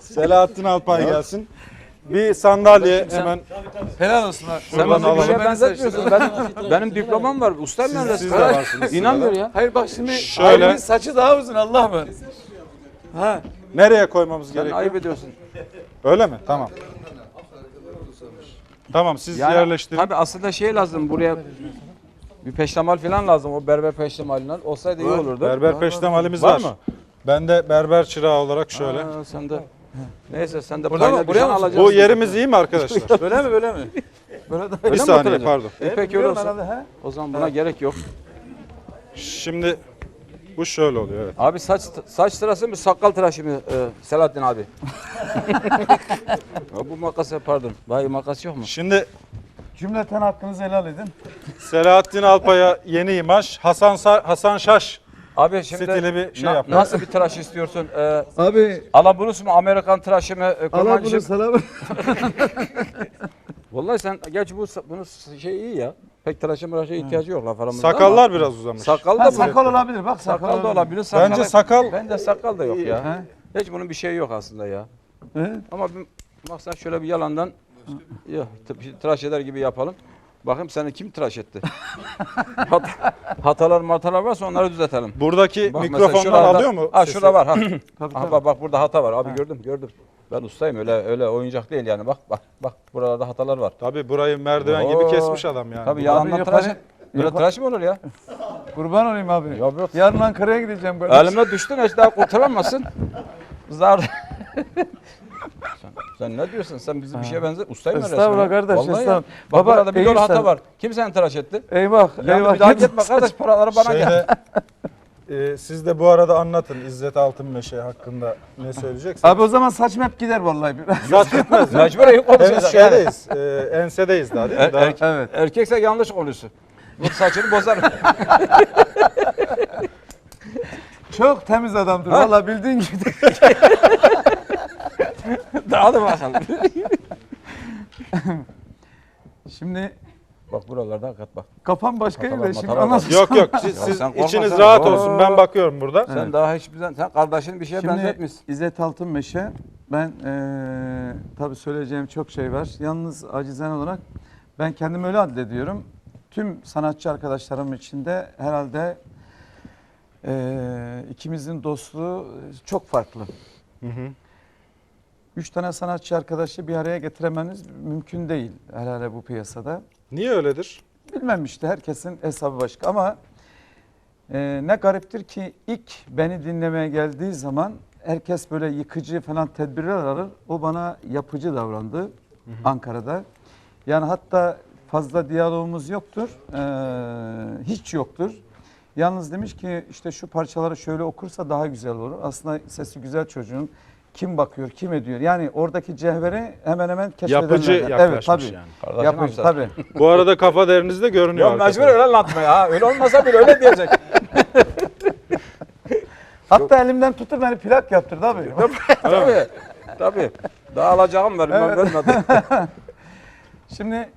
Selahattin Alpay gelsin. Bir sandalye hemen Helal olsun ha. Sen bana bir şeye alalım. benzetmiyorsun. Ben, benim diplomam var. Ben siz, de varsınız. İnanmıyor ya. Hayır bak şimdi Şöyle. Şöyle. saçı daha uzun Allah mı? Ha. Nereye koymamız Sen gerekiyor? ayıp ediyorsun. Öyle mi? Tamam. Tamam siz Yani, yerleştirin. Tabii aslında şey lazım buraya bir peştemal falan lazım. O berber peştemalinden olsaydı iyi olurdu. Berber peştemalimiz Var var. mı? Ben de berber çırağı olarak şöyle. Aa, sen de. Neyse sen de Burada payla mı? Buraya düşen mı? alacaksın. Bu yerimiz iyi mi arkadaşlar? Böyle mi böyle mi? Böyle de bir mi saniye pardon. E, peki öyle olsun. O zaman buna gerek yok. Şimdi bu şöyle oluyor evet. Abi saç saç tıraşı mı sakal tıraşı mı e, Selahattin abi? ya bu makas pardon. İyi makas yok mu? Şimdi Cümleten hakkınızı helal edin. Selahattin Alpay'a yeni imaj Hasan Sa- Hasan Şaş Abi şimdi stili bir şey na- yapıyor. nasıl bir tıraş istiyorsun? Ee, Abi Alabunus mu Amerikan tıraşı mı? E, kurban Allah işi- bunu sana Vallahi sen gerçi bu bunun şey iyi ya. Pek tıraşa mıraşa ihtiyacı yok laf aramızda ama Sakallar biraz uzamış. Sakal da Ha, sakal olabilir bak sakal, Sakal da olabilir. Sakal Bence sakal Bende sakal da yok ya. He? Hiç bunun bir şeyi yok aslında ya. He? Ama bir, baksan şöyle bir yalandan ya, t- tıraş eder gibi yapalım. Bakayım seni kim tıraş etti? Hat, hatalar martalar varsa onları düzeltelim. buradaki Bak mesela mikrofondan şuralarda- alıyor mu? Ha sesi? şurada var ha. Tabii, ha bak, bak burada hata var. Abi gördüm gördüm. Ben ustayım öyle öyle oyuncak değil yani. Bak bak bak buralarda hatalar var. Tabii burayı merdiven gibi Oo. kesmiş adam yani. Tabii yalandan yapar- tıraş et. Böyle yapar- tıraş mı olur ya? Kurban olayım abi. Ya yok. Yarın Ankara'ya gideceğim böyle. Elime düştün hiç daha kurtaramazsın. Zar. sen, sen ne diyorsun? Sen bizim bir şeye benzer. Ustayım ben Estağfurullah kardeş, Vallahi ya. estağfurullah. Bak Baba, burada bir iyi hata var. Kim seni tıraş etti? Eyvah Yani eyvah. bir daha gitme. gitme kardeş paraları bana gel. Şeyde, e, siz de bu arada anlatın İzzet Altınmeşe hakkında ne söyleyeceksiniz? Abi o zaman saçım hep gider vallahi. Saç gitmez. Yok Henüz konuşacağız. Yani. şeydeyiz. E, ensedeyiz daha değil mi? Er- Daha- er- evet. Erkekse yanlış konuşuyorsun. Bu saçını bozar. Çok temiz adamdır. Ha? Vallahi bildiğin gibi. Hadi bakalım. Şimdi bak buralarda hakikat bak. kafam başka Hatalar, yerde. Şimdi var. anasını Yok yok siz, siz sen korkma içiniz sen. rahat olsun. Ben bakıyorum burada. Sen daha hiçbir zaman sen kardeşini bir şeye Şimdi benzetmişsin. İzzet Altınmeşe ben eee tabii söyleyeceğim çok şey var. Yalnız acizane olarak ben kendimi öyle addediyorum. Tüm sanatçı arkadaşlarım içinde herhalde eee ikimizin dostluğu çok farklı. Üç tane sanatçı arkadaşı bir araya getiremeniz mümkün değil herhalde bu piyasada. Niye öyledir? Bilmem işte herkesin hesabı başka ama e, ne gariptir ki ilk beni dinlemeye geldiği zaman herkes böyle yıkıcı falan tedbirler alır. O bana yapıcı davrandı Ankara'da. Yani hatta fazla diyalogumuz yoktur. e, hiç yoktur. Yalnız demiş ki işte şu parçaları şöyle okursa daha güzel olur. Aslında sesi güzel çocuğun. Kim bakıyor, kim ediyor? Yani oradaki cevheri hemen hemen keşfedenler. Yapıcı Evet yaklaşmış tabii. yani. Kardeşim Yapıcı amca. tabii. Bu arada kafa derinizde görünüyor. Ya mecbur arkasında. öyle anlatma ya. Öyle olmasa bile öyle diyecek. Hatta elimden tutup beni plak yaptırdı abi. tabii. Tabii. Daha alacağım var. Evet. Vermedi. Şimdi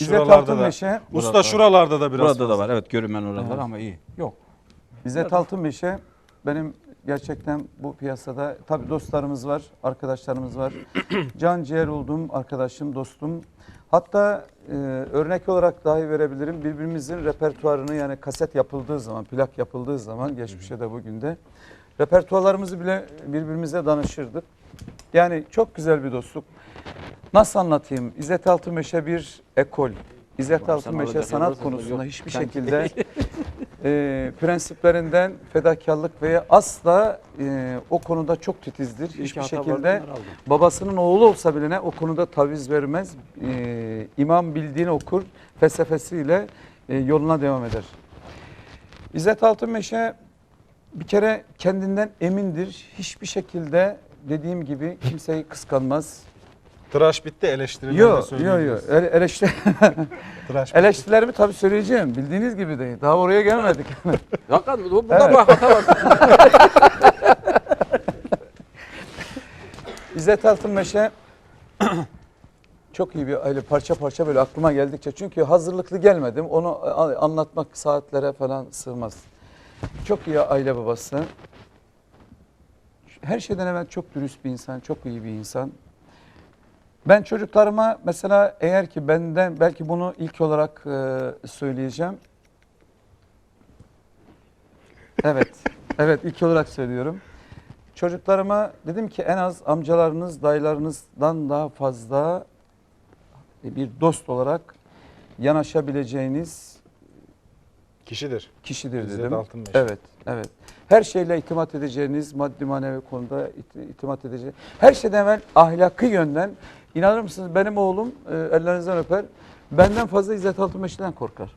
İzzet Şuralarda da. Altınmeşe, Usta şuralarda da biraz. Burada da var. Evet görünmen oralar ama iyi. Yok. İzzet Altınmeşe benim gerçekten bu piyasada tabii dostlarımız var, arkadaşlarımız var. Can ciğer olduğum arkadaşım, dostum. Hatta e, örnek olarak dahi verebilirim. Birbirimizin repertuarını yani kaset yapıldığı zaman, plak yapıldığı zaman geçmişte de bugün de repertuarlarımızı bile birbirimize danışırdık. Yani çok güzel bir dostluk. Nasıl anlatayım? İzzet Altınmeşe bir ekol. İzzet Altınmeşe sanat konusunda hiçbir şekilde e, prensiplerinden fedakarlık veya asla e, o konuda çok titizdir. Hiçbir hata vardı, şekilde babasının oğlu olsa bile ne o konuda taviz vermez. E, imam bildiğini okur, felsefesiyle e, yoluna devam eder. İzzet Altınmeşe bir kere kendinden emindir. Hiçbir şekilde dediğim gibi kimseyi kıskanmaz. Tıraş bitti eleştirileri de Yok yok yok. Ele, eleştir Tıraş bitti. eleştirilerimi tabii söyleyeceğim. Bildiğiniz gibi değil. Daha oraya gelmedik. Hakikaten bu- bunda Evet. hata var. İzzet Altınmeşe çok iyi bir aile parça parça böyle aklıma geldikçe çünkü hazırlıklı gelmedim. Onu anlatmak saatlere falan sığmaz. Çok iyi aile babası. her şeyden evvel çok dürüst bir insan, çok iyi bir insan. Ben çocuklarıma mesela eğer ki benden belki bunu ilk olarak e, söyleyeceğim. Evet, evet ilk olarak söylüyorum. Çocuklarıma dedim ki en az amcalarınız, dayılarınızdan daha fazla bir dost olarak yanaşabileceğiniz Kişidir. kişidir İzzet dedim. Altınmeş. Evet, evet. Her şeyle itimat edeceğiniz, maddi manevi konuda it- itimat edeceğiniz. Her şeyden evvel ahlakı yönden inanır mısınız benim oğlum e, ellerinizden öper. Benden fazla İzzet Altınmeş'ten korkar.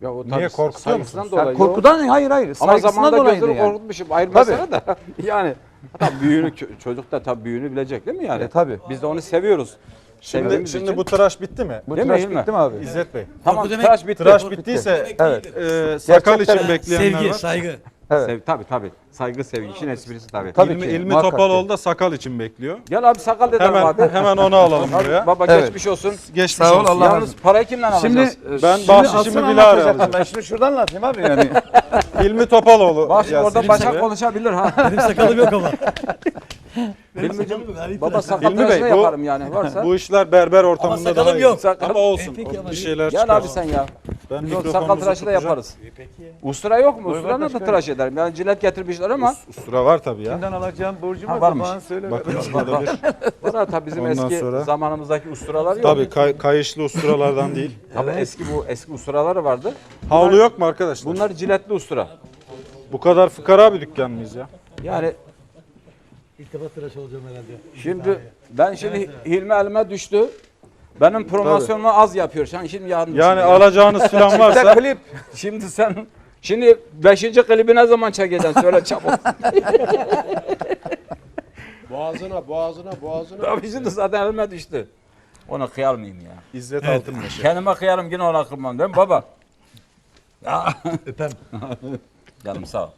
Ya o Niye, korkutuyor musunuz? Dolayı. korkudan hayır hayır. Ama zamanında gözünü yani. korkutmuşum. Ayrı mesele de. yani tabii büyüğünü, ço- çocuk da tabii büyüğünü bilecek değil mi yani? E, tabii. Biz de onu seviyoruz. Şimdi, şimdi için. bu tıraş bitti mi? Bu Değil tıraş mi? bitti mi abi? İzzet Bey. Tamam Korku demek- tıraş bitti. Tıraş bittiyse Evet. e, sakal Gerçekten için bekleyenler Sevgi, var. saygı. Evet. Sev, tabii tabii. Saygı sevgi. İşin esprisi tabii. Tabii İlmi, ki, İlmi Topaloğlu da sakal için bekliyor. Gel abi sakal dedim Hemen abi. hemen onu alalım buraya. Baba Evet. geçmiş olsun. Geçmiş Sağ ol, olsun. Allah Yalnız parayı kimden Şimdi alacağız? Ben Şimdi bahşişimi anlatacaktım. alacağım. Ben şimdi şuradan anlatayım abi yani. İlmi Topaloğlu. Gelsin orada bacak konuşabilir ha. Benim sakalım yok ama. Hilmi'cim Garip baba sakal Hilmi Bey, da yaparım yani varsa. Bu işler berber ortamında sakalım daha iyi. yok. Sakal- Ama olsun. E, peki ama bir bir- şeyler Gel çıkar. abi sen ya. Ben Biz sakal tıraşı da yaparız. Ustura yok mu? Buyur Ustura da başkanım. tıraş ederim. Yani cilet getirmişler ama. Us- Ustura var tabii ya. Kimden alacağım borcum Ha, var varmış. Bana söyle. Bakın burada bir. Var tabii bizim Ondan eski sonra- zamanımızdaki usturalar yok. Tabii kay- kayışlı usturalardan değil. Tabii eski bu eski usturaları vardı. Havlu yok mu arkadaşlar? Bunlar ciletli ustura. Bu kadar fıkara bir dükkan mıyız ya? Yani İlk defa tıraş olacağım herhalde. şimdi ben şimdi Hilmi elime düştü. Benim promosyonumu az yapıyor. Sen şimdi yarın Yani alacağınız falan varsa klip. Şimdi sen şimdi 5. klibi ne zaman çekeceksin söyle çabuk. Boğazına, boğazına, boğazına. Tabii şimdi zaten elime düştü. Ona kıyar mıyım ya? İzzet Altınmeşe. Kendime kıyarım yine ona kırmam değil mi baba? Öpem. Canım sağ ol.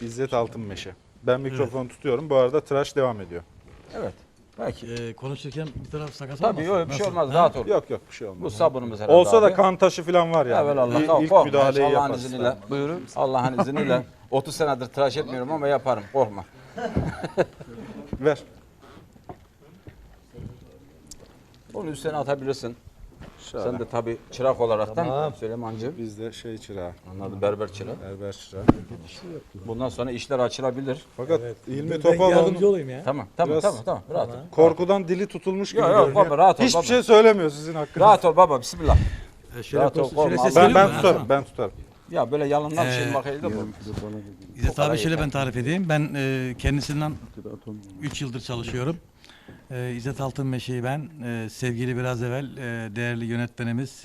İzzet Altınmeşe. Ben mikrofonu tutuyorum. Bu arada tıraş devam ediyor. Evet. Peki. Ee, konuşurken bir taraf sakat Tabii olmasın. yok bir şey Nasıl? olmaz Ha? rahat ol. Yok yok bir şey olmaz. Bu sabunumuz herhalde Olsa da abi. kan taşı falan var yani. Evet Allah. İlk, ilk korkma. müdahaleyi Allah'ın yaparız. izniyle. Buyurun. Allah'ın izniyle. 30 senedir tıraş etmiyorum ama yaparım. Korkma. Ver. Onu üstüne atabilirsin. Sen de tabii çırak olaraktan Tamam. Süleyman'cığım. Biz de şey çırağı, Anladım berber çırağı. berber çırağı. Bundan sonra işler açılabilir. Fakat İlmi Ben yardımcı Topaloğlu olayım ya. Tamam tamam Biraz- tamam tamam. Rahat ol. korkudan dili tutulmuş gibi Yok yok görünüyor. baba rahat ol Hiçbir baba. şey söylemiyor sizin hakkınızda. Rahat ol baba bismillah. Ee, şöyle, Rahat ol, şöyle ses Ben ben tutarım, ben tutarım. Ya böyle yalandan bir şey Ee, bakaydı bu. İzzet abi şöyle ben tarif edeyim. Ben e, kendisinden 3 yıldır çalışıyorum. E, İzzet Altınmeşe'yi ben e, sevgili biraz evvel e, değerli yönetmenimiz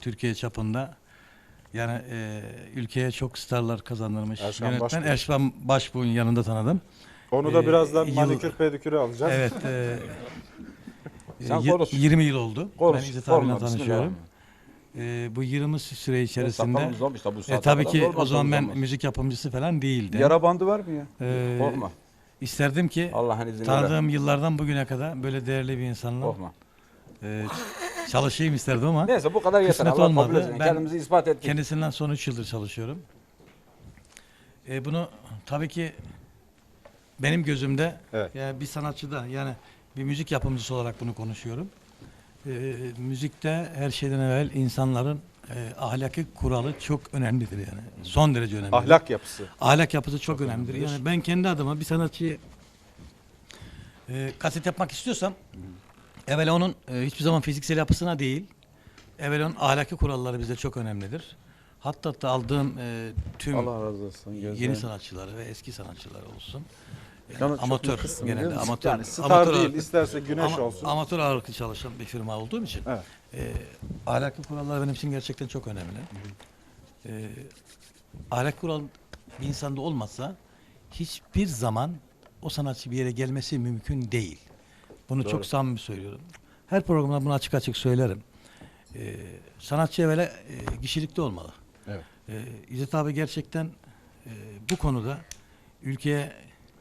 Türkiye çapında yani e, ülkeye çok starlar kazandırmış Erşan yönetmen Başbuğ. Erşan Başbuğ'un yanında tanıdım. Onu da Ee, birazdan yıl- manikür pedikürü alacağız. Evet. E, Sen y- konuş. 20 yıl oldu. Konuş, ben İzzet sorma, abiyle tanışıyorum. E, bu 20 süre içerisinde Sakalımız olmuş da bu e, saate tabii kadar ki o zaman ben olmaz. müzik yapımcısı falan değildim. Yara bandı var mı ya? E, Korkma. İsterdim ki Allah'ın izniyle. tanıdığım yıllardan bugüne kadar böyle değerli bir insanla Korkma. e, çalışayım isterdim ama Neyse bu kadar yeter. Kısmet Allah olmadı. kabul etsin. Ben Kendimizi ispat ettik. kendisinden son 3 yıldır çalışıyorum. E, bunu tabii ki benim gözümde Evet. yani bir sanatçıda yani bir müzik yapımcısı olarak bunu konuşuyorum. E, müzikte her şeyden evvel insanların e, ahlaki kuralı çok önemlidir yani. Son derece önemli. Ahlak yapısı. Ahlak yapısı çok önemlidir. Yani ben kendi adıma bir sanatçıyı e, kaset yapmak istiyorsam evvela onun e, hiçbir zaman fiziksel yapısına değil evvela onun ahlaki kuralları bize çok önemlidir. Hatta hatta aldığım e, tüm Allah razı olsun. yeni sanatçıları ve eski sanatçılar olsun. Yani amatör biliyor genelde amatör Yani star amatör değil, ağırlıklı- isterse güneş ama- olsun. Amatör ağırlıklı çalışan bir firma olduğum için Evet. e, ahlaki kurallar benim için gerçekten çok önemli. E, ahlak kural bir insanda olmazsa hiçbir zaman o sanatçı bir yere gelmesi mümkün değil. Bunu çok samimi söylüyorum. Her programda bunu açık açık söylerim. E, sanatçı evvela e, kişilikte olmalı. Evet. E, İzzet abi gerçekten e, bu konuda ülkeye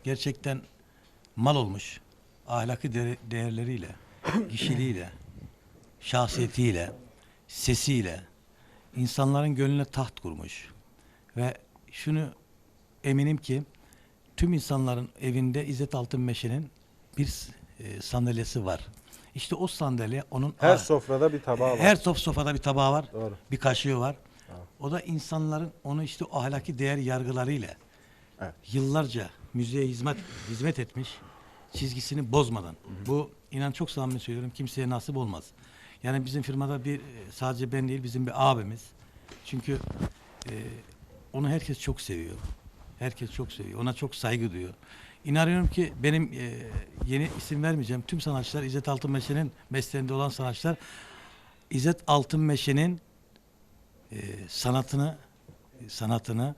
gerçekten mal olmuş. Ahlaki değer- değerleriyle, kişiliğiyle, şahsiyetiyle, sesiyle insanların gönlüne taht kurmuş. Ve şunu eminim ki tüm insanların evinde İzzet Altınmeşe'nin bir e, sandalyesi var. İşte o sandalye onun Her sofrada bir tabağı var. her top sofrada bir tabağı var, Doğru. bir kaşığı var. O da insanların onu işte o ahlaki değer yargılarıyla Evet. yıllarca müziğe hizmet hizmet etmiş çizgisini bozmadan. Bu inan çok samimi söylüyorum kimseye nasip olmaz. Yani bizim firmada bir e, sadece ben değil bizim bir abimiz. Çünkü e, onu herkes çok seviyor. Herkes çok seviyor. Ona çok saygı duyuyor. İnanıyorum ki benim e, yeni isim vermeyeceğim. Tüm sanatçılar İzzet Altınmeşe'nin mesleğinde olan sanatçılar İzzet Altınmeşe'nin e, sanatını sanatını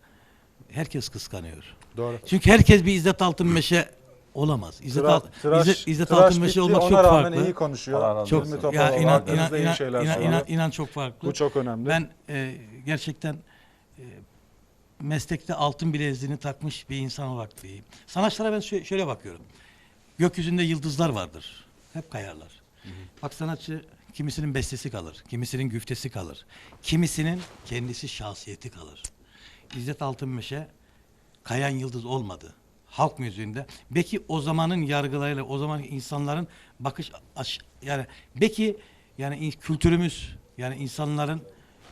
herkes kıskanıyor. Doğru. Çünkü herkes bir İzzet Altınmeşe olamaz. İzzet, Tıra- Al- tıraş, İzzet, İzzet tıraş Altınmeşe bitti, olmak ona çok rağmen farklı. iyi konuşuyor. Allah Çok Topal ya inan inan iyi inan, şeyler inan, söylüyor. inan, inan çok farklı. Bu çok önemli. Ben e, gerçekten e, meslekte altın bileziğini takmış bir insan olarak diyeyim. Sanatçılara ben şö- şöyle bakıyorum. Gökyüzünde yıldızlar vardır. Hep kayarlar. Bak sanatçı kimisinin bestesi kalır, kimisinin güftesi kalır. Kimisinin kendisi şahsiyeti kalır. İzzet Altınmeşe kayan yıldız olmadı. Halk müziğinde. Belki o zamanın yargılarıyla, o zaman insanların bakış aş, yani belki yani kültürümüz yani insanların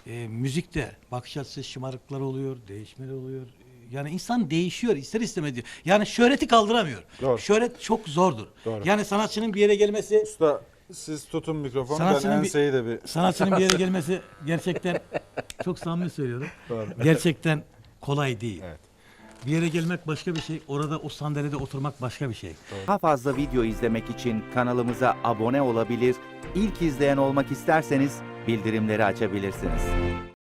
e, müzikte bakış açısı şımarıkları oluyor, değişmeler oluyor. Yani insan değişiyor ister istemez diyor. Yani şöhreti kaldıramıyor. Doğru. Şöhret çok zordur. Doğru. Yani sanatçının bir yere gelmesi Usta siz tutun mikrofonu Sanatçının ben bir- enseyi de bir... sanatçının bir yere gelmesi gerçekten çok samimi söylüyorum. Doğru. Gerçekten kolay değil. Evet. Bir yere gelmek başka bir şey, orada o sandalyede oturmak başka bir şey. Daha fazla video izlemek için kanalımıza abone olabilir, ilk izleyen olmak isterseniz bildirimleri açabilirsiniz.